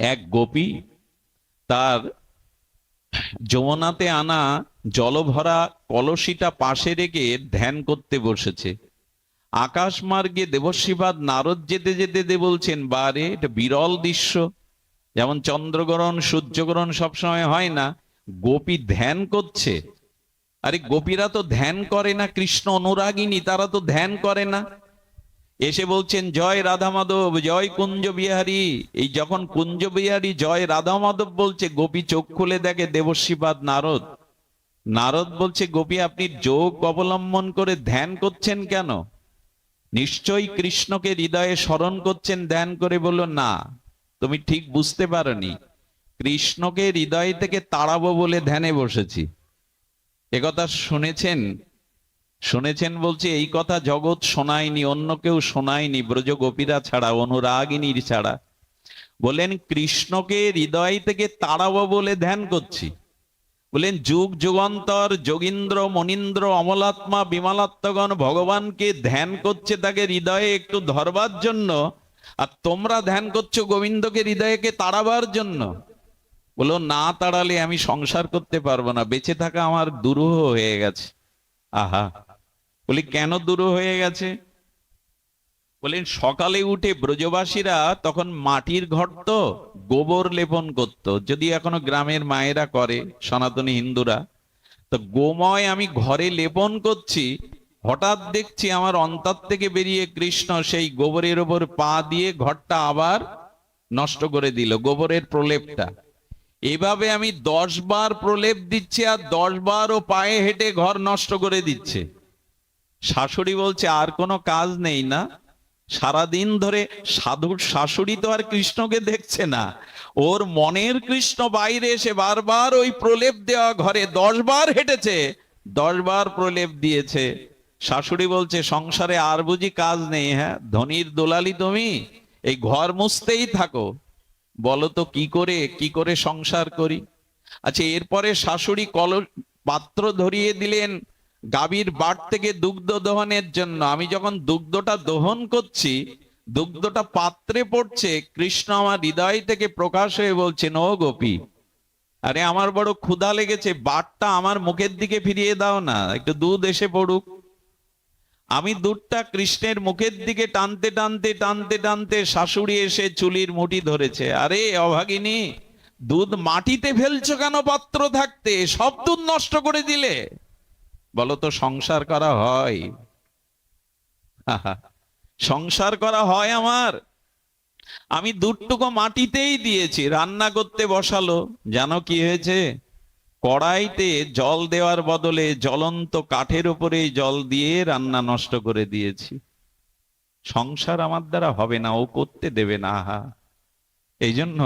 এক গোপী তার যমুনাতে আনা জলভরা কলসিটা পাশে রেখে ধ্যান করতে বসেছে। আকাশ মার্গে দেবশিবাদ নারদ যেতে যেতে দে বলছেন বারে এটা বিরল দৃশ্য। যেমন চন্দ্রগ্রহণ, সূর্যগ্রহণ সবসময় হয় না, গোপী ধ্যান করছে। আরে গোপীরা তো ধ্যান করে না, কৃষ্ণ অনুরাগিনী, তারা তো ধ্যান করে না। এসে বলছেন, জয় রাধা মাধব, জয় কুঞ্জ বিহারী। এই যখন কুঞ্জ বিহারী জয় রাধা মাধব বলছে, গোপী চোখ খুলে দেখে দেবশ্রীপাদ নারদ। নারদ বলছে, গোপী, আপনি যোগ অবলম্বন করে ধ্যান করছেন কেন? নিশ্চয়ই কৃষ্ণকে হৃদয়ে স্মরণ করছেন, ধ্যান করে বলল, না, তুমি ঠিক বুঝতে পারোনি। কৃষ্ণকে হৃদয় থেকে তাড়াবো বলে ধ্যানে বসেছি। একথা শুনেছেন শুনেছেন বলছে, এই কথা জগৎ শোনায়নি, অন্য কেউ শোনায়নি, ব্রজ গোপীরা ছাড়া, অনুরাগিনীর ছাড়া। বলেন, কৃষ্ণকে হৃদয় থেকে তাড়াবো বলে ধ্যান করছি। বলেন, যুগ যুগান্তর, যোগীন্দ্র, মনীন্দ্র, অমলাত্মা, বিমলাত্মগণ ভগবানকে ধ্যান করছে তাকে হৃদয়ে একটু ধরবার জন্য, আর তোমরা ধ্যান করছ গোবিন্দকে হৃদয়কে তাড়াবার জন্য। বলো, না তাড়ালে আমি সংসার করতে পারব না, বেঁচে থাকা আমার দুরূহ হয়ে গেছে। আহা। বলি, কেন দূর হয়ে গেছে? বলেন, সকালে উঠে ব্রজবাসীরা তখন মাটির ঘর তো গোবর লেপন করত। যদি এখনও গ্রামের মায়েরা করে, সনাতনী হিন্দুরা, তো গোময় আমি ঘরে লেপন করছি, হঠাৎ দেখছি আমার অন্তর থেকে বেরিয়ে কৃষ্ণ সেই গোবরের ওপর পা দিয়ে ঘরটা আবার নষ্ট করে দিল, গোবরের প্রলেপটা। এভাবে আমি দশ বার প্রলেপ দিচ্ছি আর দশ বার ও পায়ে হেঁটে ঘর নষ্ট করে দিচ্ছে। শাশুড়ি বলছে, আর কোনো কাজ নেই না। সারাদিন ধরে সাধুর শাশুড়ি তো আর কৃষ্ণকে দেখছে না। ওর মনের কৃষ্ণ বাইরে এসে বারবার ওই প্রলেপ দেওয়া ঘরে দশ বার হেঁটেছে, দশ বার প্রলেপ দিয়েছে। শাশুড়ি বলছে, সংসারে আর বুঝি কাজ নেই হ্যাঁ? ধনির দোলালি তুমি? এই ঘর মুছতেই থাকো। বলো তো কি করে কি করে সংসার করি? আচ্ছা এরপরে শাশুড়ি কল পাত্র ধরিয়ে দিলেন গাভীর বাট থেকে দুগ্ধ দহনের জন্য। আমি যখন দুগ্ধটা দহন করছি, দুগ্ধটা পাত্রে পড়ছে, কৃষ্ণ আমার হৃদয় থেকে প্রকাশ হয়ে বলছেন, ও গোপী, আরে আমার বড় ক্ষুধা লেগেছে, বাটটা আমার মুখের দিকে ফিরিয়ে দাও না, একটু দুধ এসে পড়ুক। আমি দুধটা কৃষ্ণের মুখের দিকে টানতে টানতে টানতে টানতে শাশুড়ি এসে চুলির মুঠি ধরেছে। আরে অভাগিনী, দুধ মাটিতে ফেলছো কেন পাত্র থাকতে? সব দুধ নষ্ট করে দিলে। বলো তো সংসার করা হয়। সংসার করা হয় আমার। আমি দুটুকো মাটিতেই দিয়েছি, রান্না করতে বসালো। জানো কি হয়েছে? কড়াইতে জল দেওয়ার বদলে জ্বলন্ত কাঠের উপরে জল দিয়ে রান্না নষ্ট করে দিয়েছি। সংসার আমার দ্বারা হবে না, ও করতে দেবে না, আহা। এই জন্য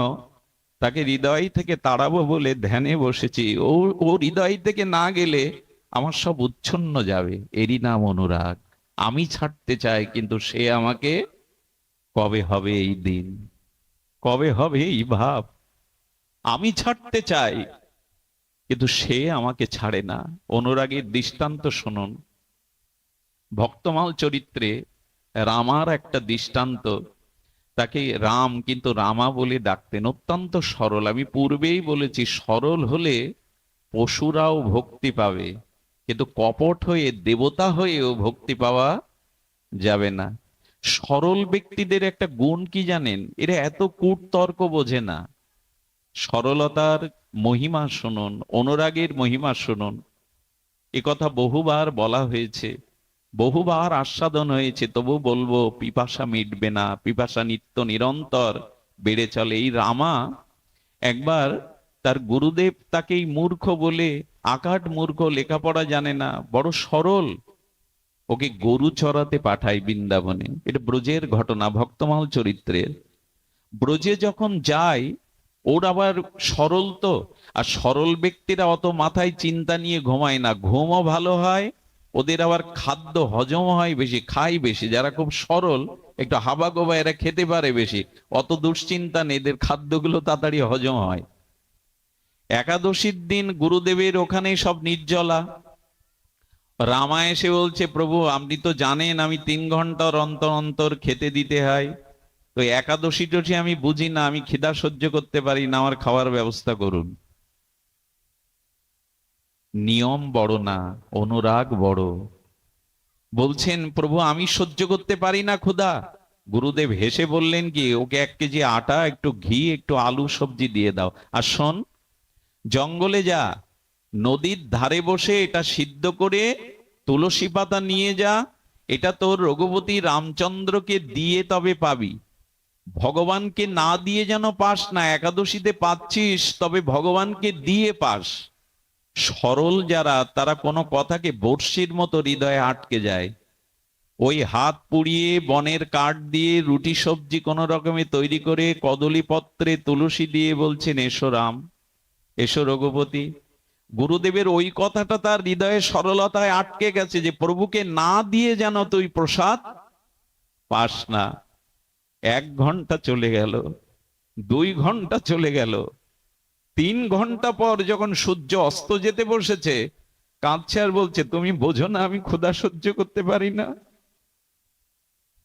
তাকে হৃদয় থেকে তাড়াবো বলে ধ্যানে বসেছি। ও ও হৃদয় থেকে না গেলে আমার সব উচ্ছন্ন যাবে। এরই নাম অনুরাগ। আমি ছাড়তে চাই, কিন্তু সে আমাকে কবে হবে এই দিন? কবে হবে এই ভাব? আমি ছাড়তে চাই, কিন্তু সে আমাকে ছাড়ে না। অনুরাগের দৃষ্টান্ত শুনুন। ভক্তমাল চরিত্রে রামার একটা দৃষ্টান্ত। তাকে রাম কিন্তু রামা বলে ডাকতেন। অত্যন্ত সরল। আমি পূর্বেই বলেছি, সরল হলে পশুরাও ভক্তি পাবে। কিন্তু কপট হয়ে, দেবতা হয়েও ভক্তি পাওয়া যাবে না। সরল ব্যক্তিদের একটা গুণ কি জানেন? এরা এত কূট তর্ক বোঝে না। সরলতার মহিমা শুনুন, অনুরাগের মহিমা শুনুন। এ কথা বহুবার বলা হয়েছে, বহুবার আস্বাদন হয়েছে, তবু বলব পিপাসা মিটবে না, পিপাসা নিত্য নিরন্তর বেড়ে চলে। এই রামা একবার তার গুরুদেব তাকেই মূর্খ বলে আকাট মূর্খ লেখাপড়া জানে না, বড় সরল। ওকে গরু চড়াতে পাঠায় বৃন্দাবনে। এটা ব্রজের ঘটনা ভক্তমাল চরিত্রের। ব্রজে যখন যায়, ওর আবার সরল তো, আর সরল ব্যক্তিরা অত মাথায় চিন্তা নিয়ে ঘুমায় না। ঘুমও ভালো হয়, ওদের আবার খাদ্য হজম হয় বেশি খাই বেশি। যারা খুব সরল, একটু হাবা গোবা এরা খেতে পারে বেশি। অত দুশ্চিন্তা নেই, এদের খাদ্যগুলো তাড়াতাড়ি হজম হয়। একাদশীর দিন গুরুদেবের ওখানে সব নির্জলা। রামা এসে বলছে, প্রভু, আপনি তো জানেন আমি তিন ঘণ্টার অন্তর অন্তর খেতে দিতে হয়। তো একাদশী টসি আমি বুঝি না, আমি খিদা সহ্য করতে পারি না, আমার খাওয়ার ব্যবস্থা করুন। নিয়ম বড় না, অনুরাগ বড়। বলছেন, প্রভু, আমি সহ্য করতে পারি না ক্ষুধা। গুরুদেব হেসে বললেন কি, ওকে এক কেজি আটা, একটু ঘি, একটু আলু সবজি দিয়ে দাও। আর শোন জঙ্গলে যা, নদীর ধারে বসে এটা সিদ্ধ করে তুলসী পাতা নিয়ে যা, এটা তোর রঘুপতি রামচন্দ্রকে দিয়ে তবে পাবি। ভগবানকে না দিয়ে যেন পাস না, একাদশীতে পাচ্ছিস, তবে ভগবানকে দিয়ে পাস। সরল যারা, তারা কোনো কথাকে বর্ষির মতো হৃদয়ে আটকে যায়। ওই হাত পুড়িয়ে, বনের কাঠ দিয়ে, রুটি সবজি কোন রকমে তৈরি করে কদলী পত্রে তুলসী দিয়ে বলছেন, এসো রাম। এসো রঘুপতি। গুরুদেবের ওই কথাটা তার হৃদয়ে সরলতায় আটকে গেছে যে, প্রভুকে না দিয়ে যেন তুই প্রসাদ পাস না। এক ঘণ্টা চলে গেল, দুই ঘণ্টা চলে গেল। তিন ঘণ্টা পর যখন সূর্য অস্ত যেতে বসেছে, কাঁদছে আর বলছে, তুমি বোঝো না আমি ক্ষুধা সহ্য করতে পারি না।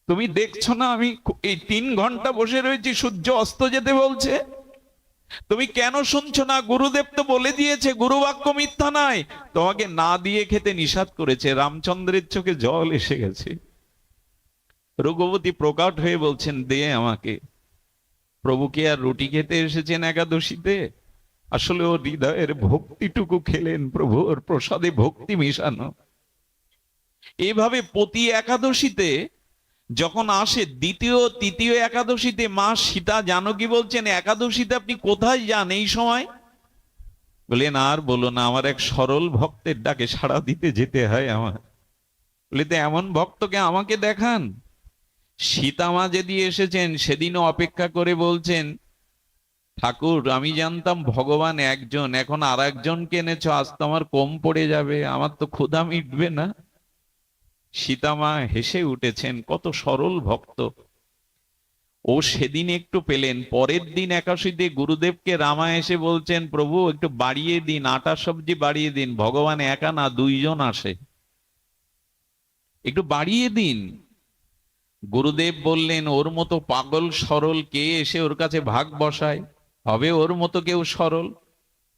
তুমি দেখছ না আমি এই তিন ঘণ্টা বসে রয়েছি, সূর্য অস্ত যেতে বলছে? তুমি কেন শুনছো না? গুরুদেব তো বলে দিয়েছে গুরু বাক্য মিথ্যা নাই। তোমাকে না দিয়ে খেতে নিষাদ করেছে, রামচন্দ্রের চোখে জল এসে গেছে। রঘুপতি প্রকাট হয়ে বলছেন, দে আমাকে। প্রভুকে আর রুটি খেতে এসেছেন একাদশীতে? আসলে ও হৃদয়ের ভক্তিটুকু খেলেন প্রভু, ওর প্রসাদে ভক্তি মিশানো। এভাবে প্রতি একাদশীতে যখন আসে দ্বিতীয়, তৃতীয় একাদশীতে মা সীতা জানকী বলছেন, একাদশীতে আপনি কোথায় যান এই সময়? বললেন, আর বলো না, আমার এক সরল ভক্তের ডাকে সাড়া দিতে যেতে হয় আমার। বলে, তো এমন ভক্তকে আমাকে দেখান। সীতামা যেদি এসেছেন, সেদিনও অপেক্ষা করে বলছেন, ঠাকুর, আমি জানতাম ভগবান একজন, এখন আর একজনকে এনেছ, আজ তো আমার কম পড়ে যাবে, আমার তো ক্ষুধা মিটবে না। সীতামা হেসে উঠেছেন, কত সরল ভক্ত। ও সেদিন একটু পেলেন, পরের দিন একাশীতে গুরুদেবকে রামা এসে বলছেন, প্রভু, একটু বাড়িয়ে দিন, আটা সবজি বাড়িয়ে দিন, ভগবান একা না, দুইজন আসে। একটু বাড়িয়ে দিন। গুরুদেব বললেন, ওর মতো পাগল সরল কে এসে ওর কাছে ভাগ বসায়? হবে ওর মতো কেউ সরল?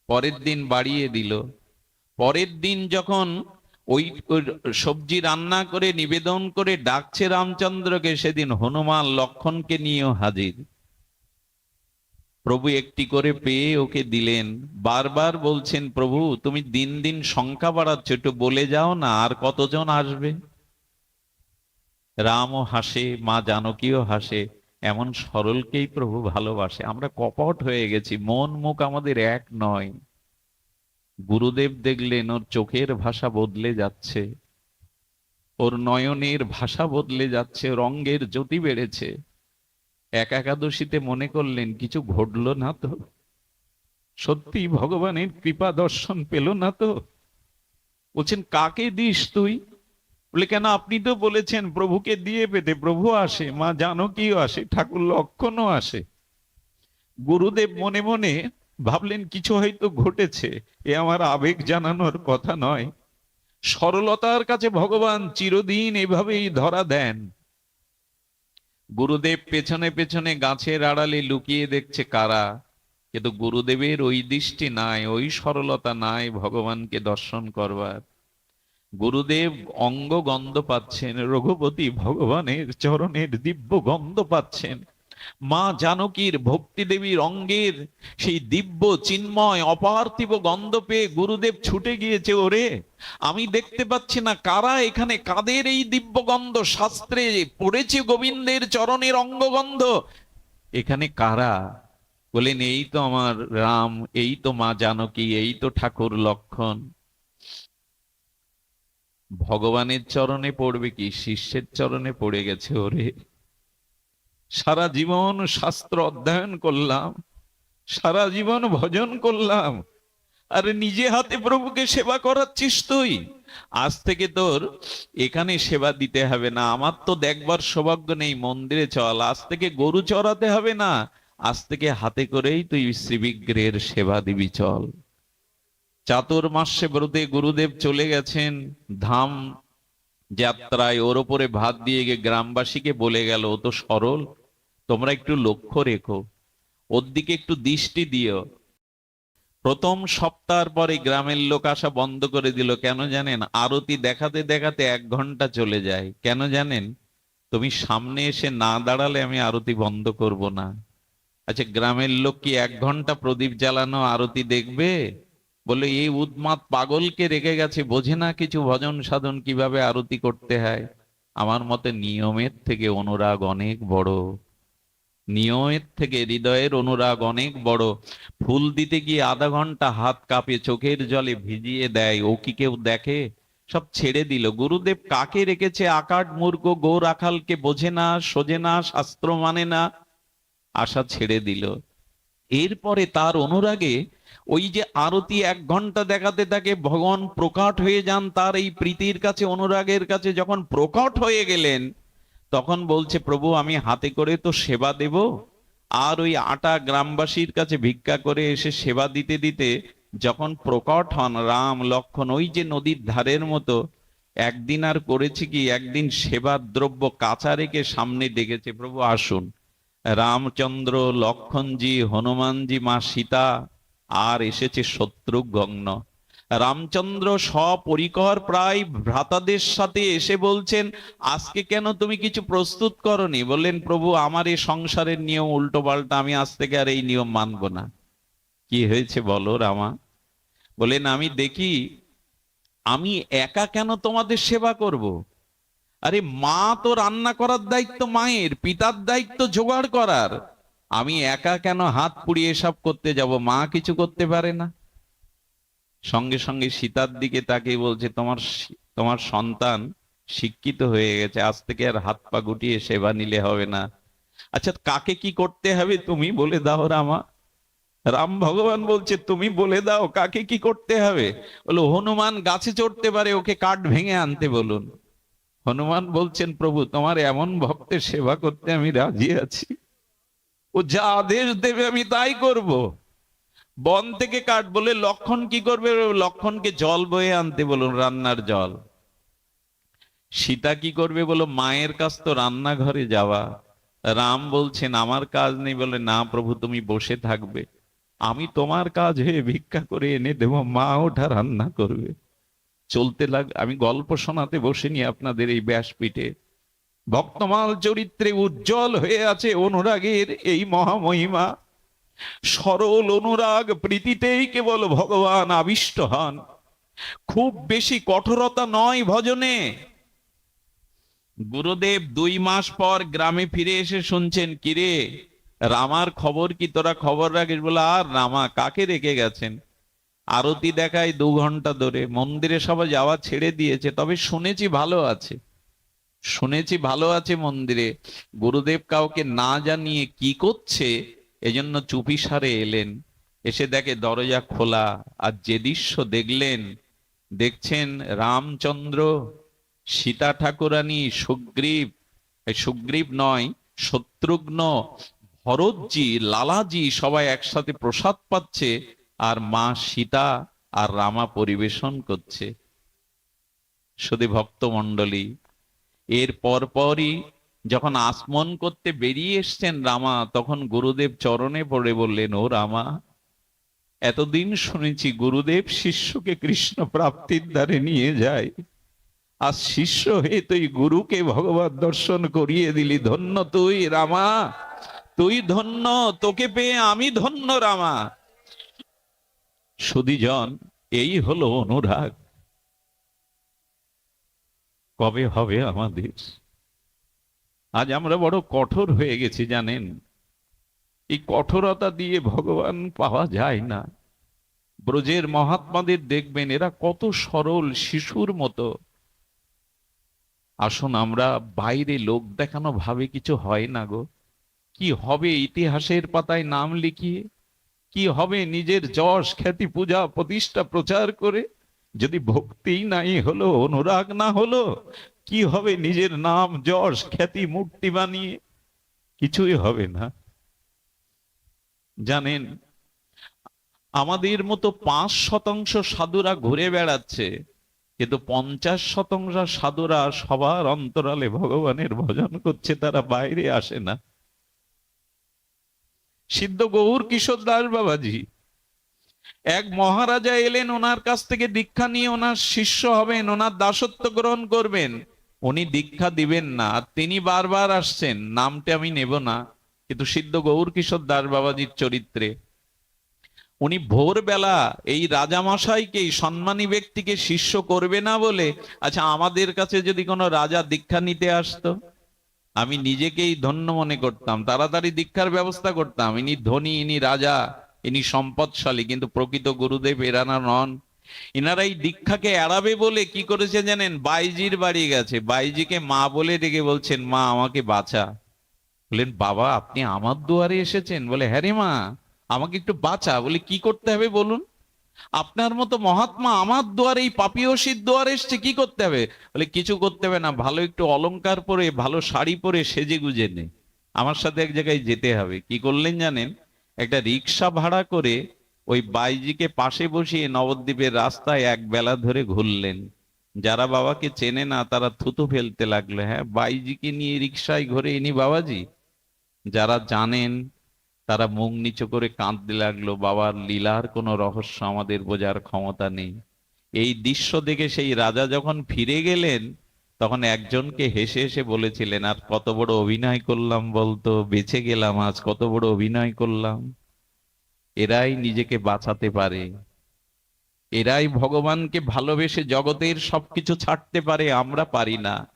পরের দিন বাড়িয়ে দিল। পরের দিন যখন ওই সবজি রান্না করে, নিবেদন করে ডাকছে রামচন্দ্রকে সেদিন হনুমান লক্ষণকে নিয়েও হাজির। প্রভু একটি করে পেয়ে ওকে দিলেন। বারবার বলছেন, প্রভু, তুমি দিন দিন সংখ্যা বাড়াচ্ছ, একটু বলে যাও না, আর কতজন আসবে? রামও হাসে, মা জানকীও হাসে, এমন সরলকেই প্রভু ভালোবাসে। আমরা কপট হয়ে গেছি, মন মুখ আমাদের এক নয়। গুরুদেব দেখলেন, ওর চোখের ভাষা বদলে যাচ্ছে, ওর নয়নের ভাষা বদলে যাচ্ছে রঙ্গের জ্যোতি বেড়েছে। এক একাদশীতে মনে করলেন, কিছু ঘটলো না তো। সত্যি ভগবানের কৃপা দর্শন পেল না তো। বলছেন, কাকে দিস তুই? বলে, কেন, আপনি তো বলেছেন, প্রভুকে দিয়ে পেতে, প্রভু আসে, মা জানকীও আসে, ঠাকুর লক্ষণও আসে। গুরুদেব মনে মনে ভাবলেন, কিছু হয়তো ঘটেছে। এ আমার আবেগ জানানোর কথা নয়। সরলতার কাছে ভগবান চিরদিন এভাবেই ধরা দেন। গুরুদেব পেছনে পেছনে গাছের আড়ালে লুকিয়ে দেখছে কারা। কিন্তু গুরুদেবের ওই দৃষ্টি নাই, ওই সরলতা নাই ভগবানকে দর্শন করবার। গুরুদেব অঙ্গ গন্ধ পাচ্ছেন, রঘুপতি ভগবানের চরণের দিব্য গন্ধ পাচ্ছেন। মা জানকীর ভক্তি দেবীর অঙ্গের সেই দিব্য চিন্ময় অপার্থিব গন্ধ পেয়ে গুরুদেব ছুটে গিয়েছে, ওরে, আমি দেখতে পাচ্ছি না কারা এখানে কাদের এই দিব্য গন্ধ? শাস্ত্রে পড়েছে গোবিন্দের চরণের অঙ্গগন্ধ। এখানে কারা? বলেন, এই তো আমার রাম, এই তো মা জানকী, এই তো ঠাকুর লক্ষণ। ভগবানের চরণে পড়বে কি? শিষ্যের চরণে পড়ে গেছে, ওরে। সারা জীবন শাস্ত্র অধ্যয়ন করলাম, সারা জীবন ভজন করলাম, আর নিজে হাতে প্রভুকে সেবা করাচ্ছিস তুই। আজ থেকে তোর এখানে সেবা দিতে হবে না, আমার তো দেখবার সৌভাগ্য নেই মন্দিরে চল, আজ থেকে গরু চড়াতে হবে না, আজ থেকে হাতে করেই তুই শ্রীবিগ্রহের সেবা দিবি, চল। চাতুর্মাসে ব্রতে গুরুদেব চলে গেছেন, ধাম যাত্রায় ওর ওপরে ভাত দিয়ে গ্রামবাসীকে বলে গেল, ও তো সরল তোমরা একটু লক্ষ্য রেখো। ওর দিকে একটু দৃষ্টি দিও। প্রথম সপ্তাহ পরে গ্রামের লোক আসা বন্ধ করে দিল, কেন জানেন, আরতি দেখাতে দেখাতে এক ঘণ্টা চলে যায়। কেন জানেন, তুমি সামনে এসে না দাঁড়ালে আমি আরতি বন্ধ করব না। আচ্ছা গ্রামের লোক কি এক ঘণ্টা প্রদীপ জ্বালানো আরতি দেখবে? বলে, এই উন্মাদ পাগলকে রেখে গেছে, বোঝে না কিছু ভজন সাধন কীভাবে আরতি করতে হয়। আমার মতে নিয়মের থেকে অনুরাগ অনেক বড়। নিয়মের থেকে হৃদয়ের অনুরাগ অনেক বড়। ফুল দিতে গিয়ে আধা ঘণ্টা হাত কাঁপে, চোখের জলে ভিজিয়ে দেয়। ও কি কেউ দেখে? সব ছেড়ে দিল। গুরুদেব কাকে রেখেছে? আকাট, মূর্খ গো রাখালকে বোঝে না, সোজে না, শাস্ত্র মানে না। আশা ছেড়ে দিল। এরপরে তার অনুরাগে ওই যে আরতি এক ঘণ্টা দেখাতে থাকে, ভগবান প্রকট হয়ে যান। তার এই প্রীতির কাছে, অনুরাগের কাছে যখন প্রকট হয়ে গেলেন তখন বলছে, প্রভু, আমি হাতে করে তো সেবা দেব। আর ওই আটা গ্রামবাসীর কাছে ভিক্ষা করে এসে সেবা দিতে দিতে যখন প্রকট হন রাম লক্ষণ, ওই যে নদীর ধারের মতো, একদিন আর করেছে কি, একদিন সেবার দ্রব্য কাঁচা রেখে সামনে ডেকেছে প্রভু, আসুন। রামচন্দ্র, লক্ষণজি, হনুমানজি, মা সীতা, আর এসেছে শত্রুঘ্ন। রামচন্দ্র সপরিকর প্রায় ভ্রাতাদের সাথে এসে বলছেন, আজকে কেন তুমি কিছু প্রস্তুত করনি? বললেন, প্রভু, আমার এই সংসারের নিয়ম উল্টো পাল্টা আমি আজ থেকে আর এই নিয়ম মানব না। কি হয়েছে বলো, রামা? বলেন আমি দেখি, আমি একা কেন তোমাদের সেবা করব। আরে, মা তো রান্না করার দায়িত্ব মায়ের, পিতার দায়িত্ব জোগাড় করার। আমি একা কেন হাত পুড়িয়ে এসব করতে যাব? মা কিছু করতে পারে না। সঙ্গে সঙ্গে সীতার দিকে তাকে বলছে, তোমার তোমার সন্তান শিক্ষিত হয়ে গেছে, আজ থেকে আর হাত পা গুটিয়ে সেবা নিলে হবে না। আচ্ছা কাকে কি করতে হবে তুমি বলে দাও রামা। রাম ভগবান বলছে, তুমি বলে দাও কাকে কি করতে হবে? বলো, হনুমান গাছে চড়তে পারে, ওকে কাঠ ভেঙে আনতে বলুন। হনুমান বলছেন, প্রভু, তোমার এমন ভক্তের সেবা করতে আমি রাজি আছি। ও যা আদেশ দেবে আমি তাই করব। বন থেকে কাঠ বলে লক্ষণ কি করবে? লক্ষণকে জল বয়ে আনতে বলুন, রান্নার জল। সীতা কি করবে বলো, মায়ের কাছ তো রান্নাঘরে যাওয়া। রাম বলছেন, আমার কাজ নেই বলে, না প্রভু, তুমি বসে থাকবে। আমি তোমার কাজ হয়ে ভিক্ষা করে এনে দেবো, মা ওঠা রান্না করবে। চলতে লাগ, আমি গল্প শোনাতে বসিনি আপনাদের এই ব্যাসপীঠে। ভক্তমাল চরিত্রে উজ্জ্বল হয়ে আছে অনুরাগের এই মহামহিমা। সরল অনুরাগ প্রীতিতেই কেবল ভগবান আবিষ্ট হন। খুব বেশি কঠোরতা নয় ভজনে। গুরুদেব দুই মাস পর গ্রামে ফিরে এসে শুনছেন, কিরে, রামার খবর কি? তোরা খবর রাখিস? বলে, আর রামা কাকে রেখে গেছেন? আরতি দেখায় দু ঘণ্টা ধরে। মন্দিরে সবাই যাওয়া ছেড়ে দিয়েছে, তবে শুনেছি ভালো আছে। শুনেছি ভালো আছে মন্দিরে। গুরুদেব কাউকে না জানিয়ে কি করছে এজন্য চুপি সারে এলেন। এসে দেখে দরজা খোলা। আর যে দৃশ্য দেখলেন, দেখছেন রামচন্দ্র, সীতা ঠাকুরানী, সুগ্রীব। সুগ্রীব নয়, শত্রুঘ্ন, ভরতজি, লালাজি সবাই একসাথে প্রসাদ পাচ্ছে আর মা সীতা আর রামা পরিবেশন করছে। শুধু ভক্তমণ্ডলী, এর পরপরই যখন আসমন করতে বেরিয়ে এসছেন রামা, তখন গুরুদেব চরণে পড়ে বললেন, ও রামা, এতদিন শুনেছি গুরুদেব শিষ্যকে কৃষ্ণ প্রাপ্তির দ্বারে নিয়ে যায়। আর শিষ্য হয়ে তুই গুরুকে ভগবত দর্শন করিয়ে দিলি। ধন্য তুই রামা, তুই ধন্য, তোকে পেয়ে আমি ধন্য রামা। সুদীজন এই হলো অনুরাগ। কবে হবে আমাদের? আজ আমরা বড় কঠোর হয়ে গেছি, জানেন। এই কঠোরতা দিয়ে ভগবান পাওয়া যায় না। ব্রজের মহাত্মাদের দেখবেন, এরা কত সরল শিশুর মতো। আসুন আমরা বাইরে লোক দেখানো ভাবে কিছু হয় না গো। কি হবে ইতিহাসের পাতায় নাম লিখিয়ে? কি হবে নিজের যশ, খ্যাতি, পূজা, প্রতিষ্ঠা, প্রচার করে? যদি ভক্তি নাই হলো, অনুরাগ না হলো কি হবে নিজের নাম, যশ, খ্যাতি, মূর্তি বানিয়ে? কিছুই হবে না। জানেন, আমাদের মতো পাঁচ শতাংশ সাধুরা ঘুরে বেড়াচ্ছে, কিন্তু পঞ্চাশ শতাংশ সাধুরা সবার অন্তরালে ভগবানের ভজন করছে, তারা বাইরে আসে না। সিদ্ধ গৌর কিশোর দাস বাবাজি, এক মহারাজা এলেন, ওনার কাছ থেকে দীক্ষা নিয়ে ওনার শিষ্য হবেন, ওনার দাসত্ব গ্রহণ করবেন। উনি দীক্ষা দিবেন না। তিনি বারবার আসছেন, নামটা আমি নেব না, কিন্তু সিদ্ধ গৌর কিশোর দাস বাবাজির চরিত্রে। উনি ভোরবেলা এই রাজামশাইকে সম্মানী ব্যক্তিকে শিষ্য করবে না বলে আচ্ছা আমাদের কাছে যদি কোনো রাজা দীক্ষা নিতে আসতো? আমি নিজেকেই ধন্য মনে করতাম, তাড়াতাড়ি দীক্ষার ব্যবস্থা করতাম। ইনি ধনী, ইনি রাজা, ইনি সম্পদশালী, কিন্তু প্রকৃত গুরুদেব এরানা নন। ইনারা এই দীক্ষাকে এড়াবে বলে কি করেছে জানেন? বাইজির বাড়ি গেছে। বাইজিকে মা বলে ডেকে বলছেন, মা, আমাকে বাঁচা। বললেন, বাবা, আপনি আমার দুয়ারে এসেছেন। বলে হ্যাঁ মা, আমাকে একটু বাঁচা। বলে, কি করতে হবে বলুন? আপনার মতো মহাত্মা আমার দুয়ারে এই পাপিয়সীর দুয়ারে এসছে, কি করতে হবে? বলে, কিছু করতে হবে না, ভালো একটু অলংকার পরে, ভালো শাড়ি পরে সেজে গুজে নে। আমার সাথে এক জায়গায় যেতে হবে। কি করলেন জানেন? একটা রিক্সা ভাড়া করে ওই বাইজিকে পাশে বসিয়ে নবদ্বীপের রাস্তায় এক বেলা ধরে ঘুরলেন। যারা বাবাকে চেনে না, তারা থুতু ফেলতে লাগল হ্যাঁ বাইজিকে নিয়ে রিক্সায় ঘুরে ইনি বাবাজি? যারা জানেন, তারা মুখ নিচু করে কাঁদতে লাগল, বাবার লীলার কোনো রহস্য আমাদের বোঝার ক্ষমতা নেই। এই দৃশ্য দেখে সেই রাজা যখন ফিরে গেলেন, তখন একজনকে হেসে হেসে বলেছিলেন, আর কত বড় অভিনয় করলাম বলতো, বেঁচে গেলাম আজ, কত বড় অভিনয় করলাম। এরাই নিজেকে বাঁচাতে পারে। এরাই ভগবানকে ভালোবেসে জগতের সবকিছু ছাড়তে পারে, আমরা পারি না।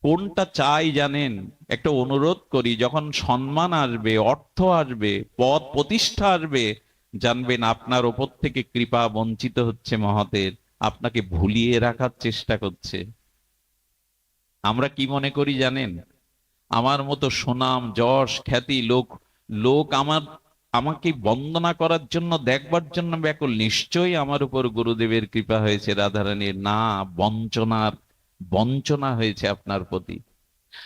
কোনটা চাই জানেন? একটা অনুরোধ করি, যখন সম্মান আসবে, অর্থ আসবে, পদ প্রতিষ্ঠা আসবে, জানবেন আপনার ওপর থেকে কৃপা বঞ্চিত হচ্ছে মহতের আপনাকে ভুলিয়ে রাখার চেষ্টা করছে। আমরা কি মনে করি জানেন? আমার মতো সুনাম, যশ, খ্যাতি, লোক লোক আমার আমাকে বন্দনা করার জন্য, দেখবার জন্য ব্যাকুল। নিশ্চয়ই আমার উপর গুরুদেবের কৃপা হয়েছে, রাধারানীর। না, বঞ্চনার, বঞ্চনা হয়েছে আপনার প্রতি।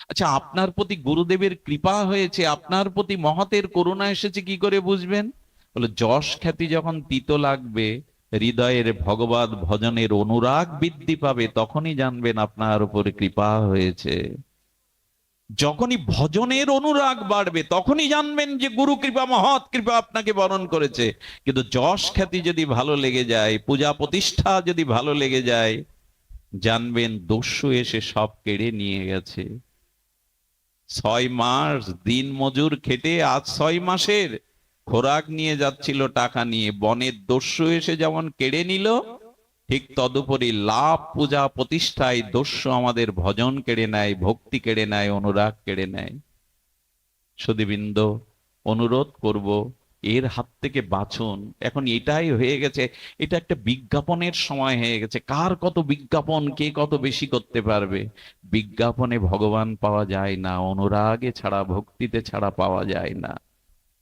আচ্ছা আপনার প্রতি গুরুদেবের কৃপা হয়েছে, আপনার প্রতি মহতের করুণা এসেছে, কি করে বুঝবেন? বলে, যশ খ্যাতি যখন তিতো লাগবে, হৃদয়ের ভগবত ভজনের অনুরাগ বৃদ্ধি পাবে, তখনই জানবেন আপনার উপর কৃপা হয়েছে। যখনই ভজনের অনুরাগ বাড়বে, তখনই জানবেন যে গুরু কৃপা, মহৎ কৃপা আপনাকে বরণ করেছে। কিন্তু যশ খ্যাতি যদি ভালো লেগে যায়, পূজা প্রতিষ্ঠা যদি ভালো লেগে যায়, জানবেন দস্যু এসে সব কেড়ে নিয়ে গেছে। ছয় মাস দিন মজুর খেটে আজ ছয় মাসের খোরাক নিয়ে যাচ্ছিল টাকা নিয়ে, বনের দস্যু এসে যেমন কেড়ে নিল ঠিক তদুপরি লাভ পূজা প্রতিষ্ঠায় দস্যু আমাদের ভজন কেড়ে নেয়, ভক্তি কেড়ে নেয়, অনুরাগ কেড়ে নেয়। সুদীবৃন্দ অনুরোধ করব, এর হাত থেকে বাঁচুন। এখন এটাই হয়ে গেছে, এটা একটা বিজ্ঞাপনের সময় হয়ে গেছে। কার কত বিজ্ঞাপন, কে কত বেশি করতে পারবে? বিজ্ঞাপনে ভগবান পাওয়া যায় না, অনুরাগে ছাড়া, ভক্তিতে ছাড়া পাওয়া যায় না।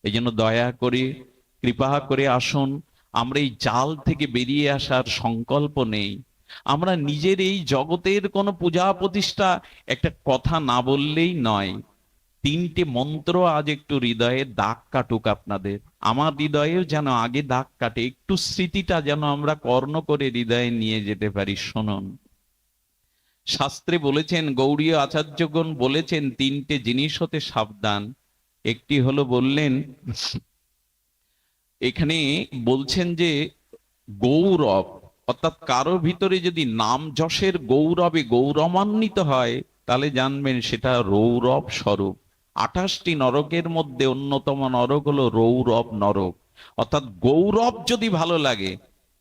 এই জন্য দয়া করে, কৃপা করে আসুন আমরা এই জাল থেকে বেরিয়ে আসার সংকল্প নেই। আমরা নিজের এই জগতের কোনো পূজা প্রতিষ্ঠা একটা কথা না বললেই নয়। তিনটে মন্ত্র আজ একটু হৃদয়ে দাগ কাটুক আপনাদের। আমার হৃদয়েও যেন আগে দাগ কাটে, একটু স্মৃতিটা যেন আমরা কর্ণ করে হৃদয়ে নিয়ে যেতে পারি, শুনুন। শাস্ত্রে বলেছেন গৌড়ীয় আচার্যগণ বলেছেন, তিনটে জিনিস হতে সাবধান। একটি হলো বললেন এখানে বলছেন যে গৌরব, অর্থাৎ কারও ভিতরে যদি নাম যশের গৌরবে গৌরমান্বিত হয়, তাহলে জানবেন সেটা রৌরব স্বরূপ। আঠাশটি নরকের মধ্যে অন্যতম নরক হলো রৌরব নরক। অর্থাৎ গৌরব যদি ভালো লাগে,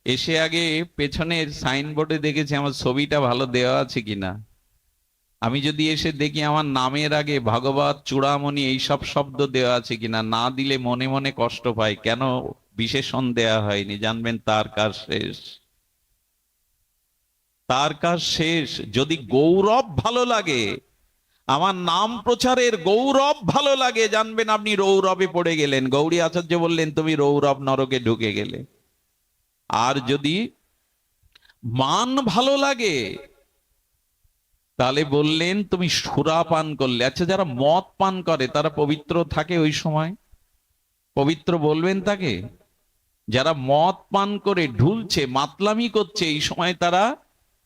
এসে আগে পেছনের সাইনবোর্ডে দেখেছি আমার ছবিটা ভালো দেওয়া আছে কিনা। আমি যদি এসে দেখি আমার নামের আগে ভাগবত, চূড়ামণি এইসব শব্দ দেওয়া আছে কিনা, না দিলে মনে মনে কষ্ট পাই। কেন বিশেষণ দেয়া হয়নি? জানবেন তার কাজ শেষ। তার কাজ শেষ। যদি গৌরব ভালো লাগে, আমার নাম প্রচারের গৌরব ভালো লাগে, জানবেন আপনি রৌরবে পড়ে গেলেন। গৌরী আচার্য বললেন, তুমি রৌরব নরকে ঢুকে গেলে। আর যদি মান ভালো লাগে তাহলে বললেন, তুমি সুরা পান করলে। আচ্ছা যারা মদ পান করে, তারা পবিত্র থাকে ওই সময়? পবিত্র বলবেন তাকে? যারা মদ পান করে, ঢুলছে, মাতলামি করছে, এই সময় তারা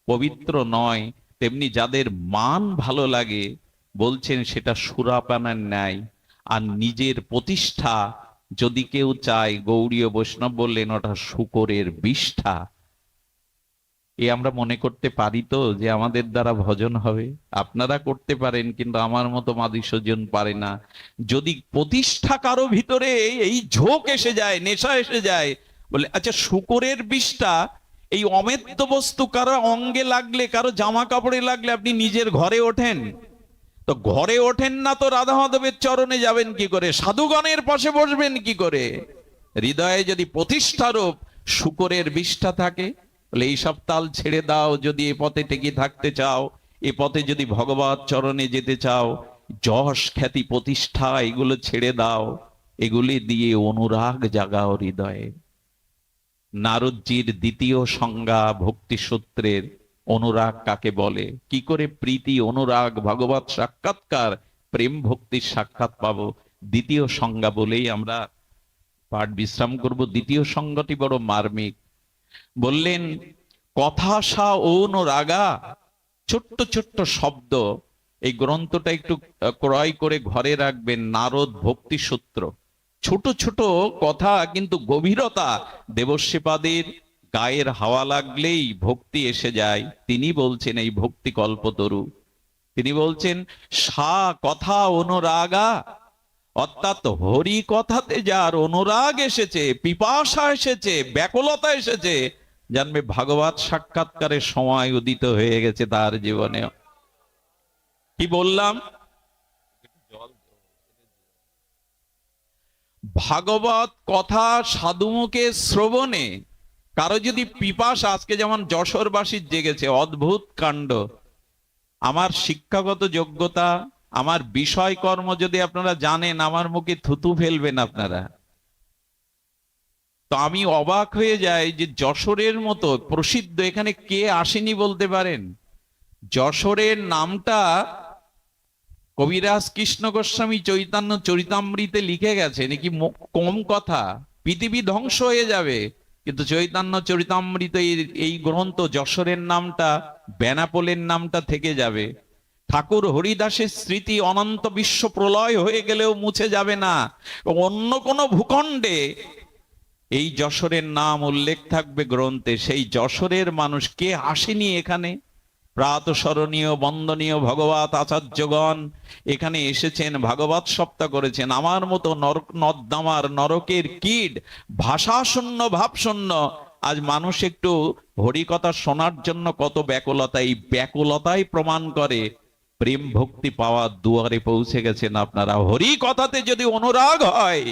পবিত্র নয়। তেমনি যাদের মান ভালো লাগে, বলছেন সেটা সুরাপানার ন্যায়। আর নিজের প্রতিষ্ঠা যদি কেউ চায় গৌড়ীয় বৈষ্ণব বললেন, ওটা শুকরের বিষ্ঠা। এ আমরা মনে করতে পারি তো যে আমাদের দ্বারা ভজন হবে। আপনারা করতে পারেন, কিন্তু আমার মতো মাদি স্বজন পারে না। যদি প্রতিষ্ঠা কারও ভিতরে এই ঝোঁক এসে যায়, নেশা এসে যায়, বলে আচ্ছা শুকরের বিষটা, এই অমেদ্য বস্তু কারও অঙ্গে লাগলে, কারও জামা কাপড়ে লাগলে আপনি নিজের ঘরে ওঠেন। তো ঘরে ওঠেন না তো রাধা মাধবের চরণে যাবেন কি করে? সাধুগণের পাশে বসবেন কি করে? হৃদয়ে যদি প্রতিষ্ঠারূপ শুকরের বিষটা থাকে বলে এইসব তাল ছেড়ে দাও, যদি এ পথে টেকে থাকতে চাও, এ পথে যদি ভগবত চরণে যেতে চাও, যশ খ্যাতি প্রতিষ্ঠা, এগুলো ছেড়ে দাও, এগুলি দিয়ে অনুরাগ জাগাও হৃদয়ে। নারদজির দ্বিতীয় সংজ্ঞা ভক্তি সূত্রের অনুরাগ কাকে বলে? কি করে প্রীতি, অনুরাগ, ভগবত সাক্ষাৎকার, প্রেম ভক্তির সাক্ষাৎ পাব? দ্বিতীয় সংজ্ঞা বলেই আমরা পাঠ বিশ্রাম করব। দ্বিতীয় সংজ্ঞাটি বড় মার্মিক। বললেন, কথা সা অনুরাগা ছোট্ট ছোট্ট শব্দ, এই গ্রন্থটা একটু ক্রয় করে ঘরে রাখবেন, নারদ ভক্তি সূত্র। ছোট ছোট কথা কিন্তু গভীরতা দেবশ্রীপাদের গায়ের হাওয়া লাগলেই ভক্তি এসে যায়। তিনি বলছেন, এই ভক্তি কল্পতরু। তিনি বলছেন, সা, কথা অনুরাগা। অর্থাৎ হরি কথাতে যার অনুরাগ এসেছে, পিপাসা এসেছে, ব্যাকুলতা এসেছে, জানবে ভাগবত সাক্ষাৎকারের সময় উদিত হয়ে গেছে তার জীবনে কি বললাম? ভাগবত কথা সাধুমুখে শ্রবণে কারও যদি পিপাস, আজকে যেমন যশোরবাসীর জেগেছে, অদ্ভুত কাণ্ড। আমার শিক্ষাগত যোগ্যতা আমার বিষয় কর্ম যদি আপনারা জানেন, আমার মুখে থুতু ফেলবেন আপনারা। তো আমি অবাক হয়ে যাই যে যশোরের মতো প্রসিদ্ধ, এখানে কে আসেনি বলতে পারেন? যশোরের নামটা কবিরাজ কৃষ্ণ গোস্বামী চৈতন্য চরিতামৃতে লিখে গেছে। নাকি কম কথা, পৃথিবী ধ্বংস হয়ে যাবে। কিন্তু চৈতন্য চরিতামৃত এই- গ্রন্থ যশোরের নামটা, বেনাপোলের নামটা থেকে যাবে। ঠাকুর হরিদাসের স্মৃতি অনন্ত বিশ্ব প্রলয় হয়ে গেলেও মুছে যাবে না। অন্য কোনো ভূখণ্ডে এই যশোরের নাম উল্লেখ থাকবে গ্রন্থে, সেই যশোরের মানুষ কে আসেনি এখানে? প্রাতঃস্মরণীয় বন্দনীয় ভগবত আচার্যগণ এখানে এসেছেন, ভাগবত সপ্তাহ করেছেন। আমার মতো নরক, নর্দামার নরকের কীট, ভাষাশূন্য, ভাবশূন্য, আজ মানুষ একটু হরিকথা শোনার জন্য কত ব্যাকুলতা, এই ব্যাকুলতাই প্রমাণ করে। প্রেম ভক্তি পাওয়ার দুয়ারে পৌঁছে গেছেন আপনারা। হরি কথাতে যদি অনুরাগ হয়,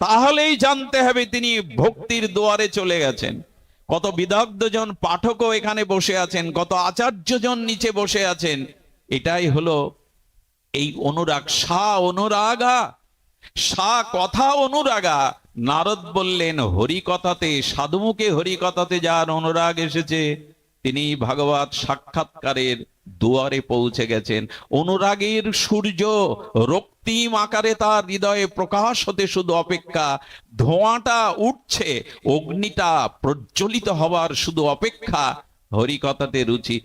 তাহলেই জানতে হবে তিনি ভক্তির দুয়ারে চলে গেছেন। কত বিদগ্ধজন পাঠকও এখানে বসে আছেন, কত আচার্যজন নিচে বসে আছেন। এটাই হলো এই অনুরাগ। সা অনুরাগা, সা কথা অনুরাগা। নারদ বললেন হরি কথাতে সাধুমুখে হরি কথাতে যার অনুরাগ এসেছে তিনি ভাগবত সাক্ষাৎকারের দুয়ারে পৌঁছে গেছেন। অনুরাগের সূর্য রক্তিম আকারে তার হৃদয়ে প্রকাশ হতে শুধু অপেক্ষা, ধোঁয়াটা উঠছে, অগ্নিটা প্রজ্বলিত হবার শুধু অপেক্ষা, হরিকথাতে রুচি।